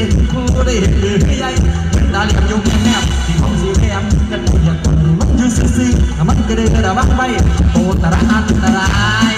กินกูก็ได้เห็นหรือพี่ใหญ่ดาเลียมยงแนบที่ท้องสีแคมกันปวดมันยืดซื้อมันก็ได้กระดับไปโอตระอันตราย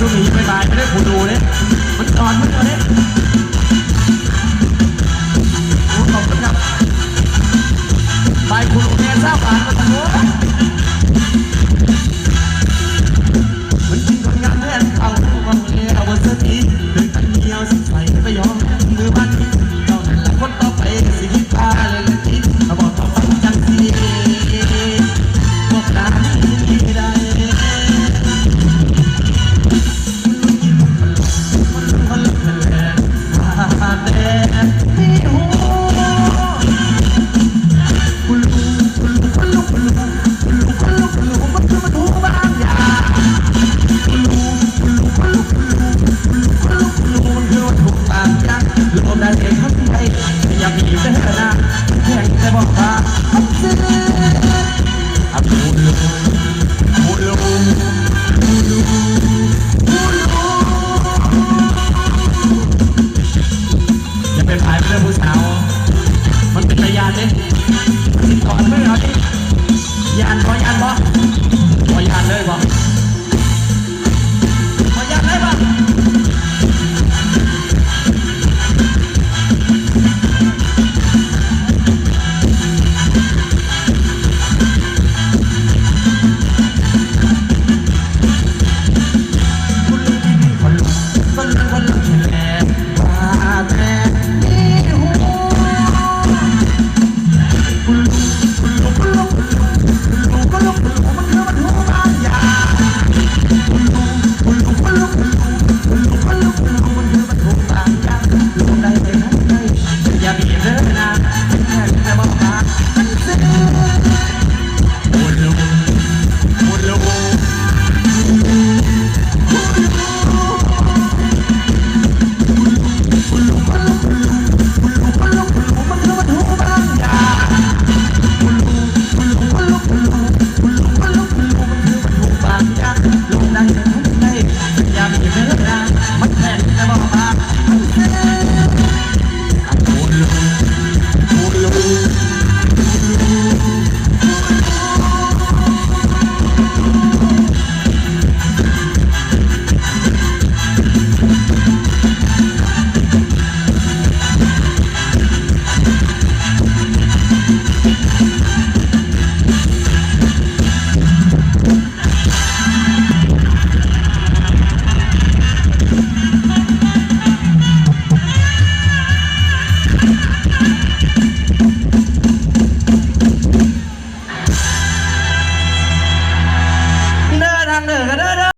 ช่วงนี้บายบไม่ได้คุณดูเนี่ย